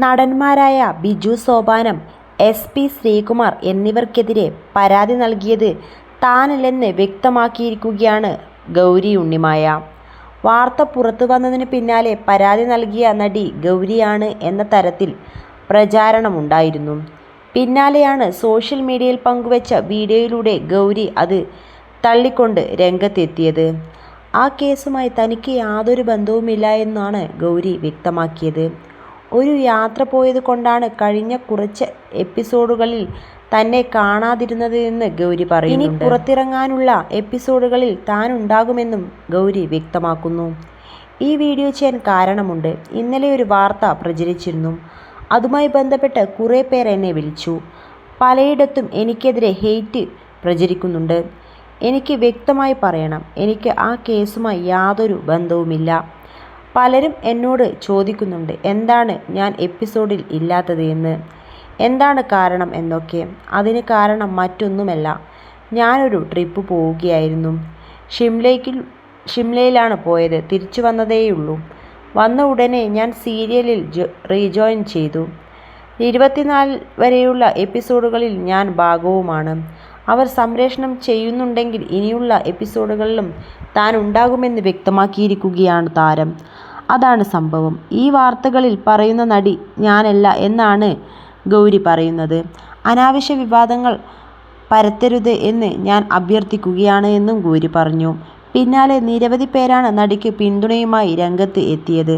നടന്മാരായ Biju Sopanam, S. P. Sreekumar എന്നിവർക്കെതിരെ പരാതി നൽകിയത് താനല്ലെന്ന് വ്യക്തമാക്കിയിരിക്കുകയാണ് ഗൗരി ഉണ്ണിമായ. വാർത്ത പുറത്തു വന്നതിന് പിന്നാലെ പരാതി നൽകിയ നടി ഗൗരിയാണ് എന്ന തരത്തിൽ പ്രചാരണമുണ്ടായിരുന്നു. പിന്നാലെയാണ് സോഷ്യൽ മീഡിയയിൽ പങ്കുവച്ച വീഡിയോയിലൂടെ ഗൗരി അത് തള്ളിക്കൊണ്ട് രംഗത്തെത്തിയത്. ആ കേസുമായി തനിക്ക് യാതൊരു ബന്ധവുമില്ല എന്നാണ് ഗൗരി വ്യക്തമാക്കിയത്. ഒരു യാത്ര പോയത് കൊണ്ടാണ് കഴിഞ്ഞ കുറച്ച് എപ്പിസോഡുകളിൽ തന്നെ കാണാതിരുന്നത് എന്ന് ഗൗരി പറയുന്നുണ്ട്. ഇനി പുറത്തിറങ്ങാനുള്ള എപ്പിസോഡുകളിൽ താനുണ്ടാകുമെന്നും ഗൗരി വ്യക്തമാക്കുന്നു. ഈ വീഡിയോ ചെയ്യാൻ കാരണമുണ്ട്. ഇന്നലെ ഒരു വാർത്ത പ്രചരിച്ചിരുന്നു. അതുമായി ബന്ധപ്പെട്ട് കുറേ പേർ എന്നെ വിളിച്ചു. പലയിടത്തും എനിക്കെതിരെ ഹെയ്റ്റ് പ്രചരിക്കുന്നുണ്ട്. എനിക്ക് വ്യക്തമായി പറയണം, എനിക്ക് ആ കേസുമായി യാതൊരു ബന്ധവുമില്ല. പലരും എന്നോട് ചോദിക്കുന്നുണ്ട് എന്താണ് ഞാൻ എപ്പിസോഡിൽ ഇല്ലാത്തത് എന്ന്, എന്താണ് കാരണം എന്നൊക്കെ. അതിന് കാരണം മറ്റൊന്നുമല്ല, ഞാനൊരു ട്രിപ്പ് പോവുകയായിരുന്നു. ഷിംലയിലാണ് പോയത്. തിരിച്ചു വന്നതേയുള്ളൂ. വന്ന ഉടനെ ഞാൻ സീരിയലിൽ റീജോയിൻ ചെയ്തു. ഇരുപത്തിനാല് വരെയുള്ള എപ്പിസോഡുകളിൽ ഞാൻ ഭാഗവുമാണ്. അവർ സംപ്രേഷണം ചെയ്യുന്നുണ്ടെങ്കിൽ ഇനിയുള്ള എപ്പിസോഡുകളിലും താൻ ഉണ്ടാകുമെന്ന് വ്യക്തമാക്കിയിരിക്കുകയാണ് താരം. അതാണ് സംഭവം. ഈ വാർത്തകളിൽ പറയുന്ന നടി ഞാനല്ല എന്നാണ് ഗൗരി പറയുന്നത്. അനാവശ്യ വിവാദങ്ങൾ പരത്തരുത് എന്ന് ഞാൻ അഭ്യർത്ഥിക്കുകയാണ് എന്നും ഗൗരി പറഞ്ഞു. പിന്നാലെ നിരവധി പേരാണ് നടിക്ക് പിന്തുണയുമായി രംഗത്ത് എത്തിയത്.